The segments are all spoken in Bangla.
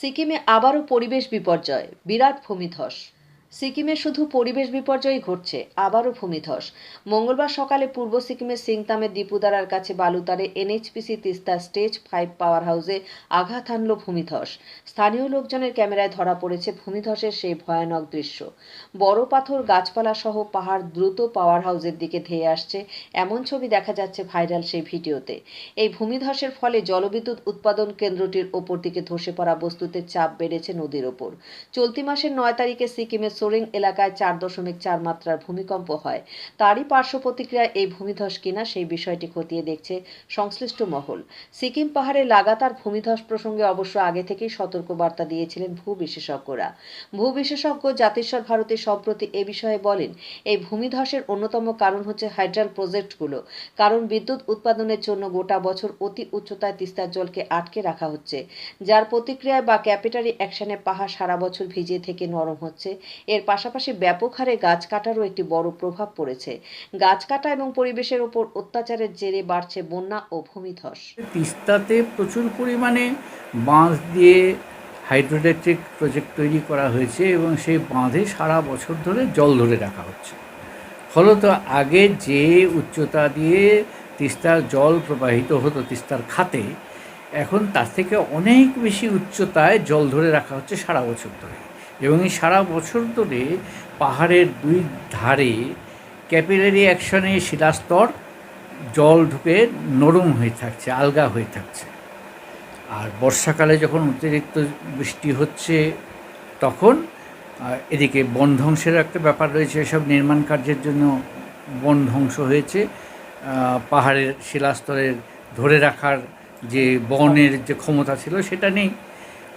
সিকিমে আবারও পরিবেশ বিপর্যয় বিরাট ভূমিধস। সিকিমে শুধু পরিবেশ বিপর্যয় ঘটছে, আবারও ভূমিধস। মঙ্গলবার সকালে পূর্ব সিকিমের সিংতামের দীপুদারার কাছে বালুতারে NHPC Teesta stage five power হাউসে আঘাত হানল ভূমিধস। স্থানীয় লোকজনের ক্যামেরায় ধরা পড়েছে ভূমিধসের সেই ভয়ানক দৃশ্য। বড় পাথর গাছপালা সহ পাহাড় দ্রুত পাওয়ার হাউসের দিকে ধেয়ে আসছে, এমন ছবি দেখা যাচ্ছে ভাইরাল সেই ভিডিওতে। এই ভূমিধসের ফলে জলবিদ্যুৎ উৎপাদন কেন্দ্রটির ওপর দিকে ধসে পড়া বস্তুতে চাপ বেড়েছে নদীর ওপর। চলতি মাসের নয় তারিখে সিকিমের সোরেং এলাকায় চার দশমিক চার মাত্রার ভূমিকম্প হয়। তারই পার্শ্ব প্রতিক্রিয়ায় এই ভূমিধস কিনা সেই বিষয়টি খতিয়ে দেখছে সংশ্লিষ্ট মহল। সিকিম পাহাড়ে লাগাতার ভূমিধস প্রসঙ্গে অবশ্য আগে থেকেই সতর্কবার্তা দিয়েছিলেন ভূ বিশেষজ্ঞরা। ভূ বিশেষজ্ঞ জাতিস্বর ভারতী সম্প্রতি এ বিষয়ে বলেন, এই ভূমিধসের অন্যতম কারণ হচ্ছে হাইড্রাল প্রজেক্টগুলো। কারণ বিদ্যুৎ উৎপাদনের জন্য গোটা বছর অতি উচ্চতায় তিস্তার জলকে আটকে রাখা হচ্ছে, যার প্রতিক্রিয়ায় বা ক্যাপিটারি অ্যাকশনে পাহাড় সারা বছর ভিজিয়ে থেকে নরম হচ্ছে। এর পাশাপাশি ব্যাপক হারে গাছ কাটারও একটি বড় প্রভাব পড়েছে। গাছ কাটা এবং পরিবেশের ওপর অত্যাচারের জেরে বাড়ছে বন্যা ও ভূমিধস। তিস্তাতে প্রচুর পরিমাণে বাঁধ দিয়ে হাইড্রোইলেকট্রিক প্রজেক্ট তৈরি করা হয়েছে এবং সেই বাঁধে সারা বছর ধরে জল ধরে রাখা হচ্ছে। ফলত আগে যে উচ্চতা দিয়ে তিস্তার জল প্রবাহিত হতো তিস্তার খাতে, এখন তার থেকে অনেক বেশি উচ্চতায় জল ধরে রাখা হচ্ছে সারা বছর ধরে। এবং এই সারা বছর ধরে পাহাড়ের দুই ধারে ক্যাপিলারি অ্যাকশনে শিলাস্তর, জল ঢুকে নরম হয়ে থাকছে, আলগা হয়ে থাকছে। আর বর্ষাকালে যখন অতিরিক্ত বৃষ্টি হচ্ছে তখন এদিকে বন ধ্বংসের একটা ব্যাপার রয়েছে। এসব নির্মাণ কার্যের জন্য বন ধ্বংস হয়েছে। পাহাড়ের শিলাস্তরের ধরে রাখার যে বনের যে ক্ষমতা ছিল সেটা নেই।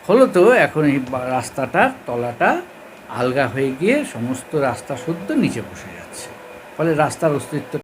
ফলত এখন এই রাস্তাটা তলাটা আলগা হয়ে গিয়ে সমস্ত রাস্তা শুদ্ধ নিচে বসে যাচ্ছে। ফলে রাস্তার অস্তিত্ব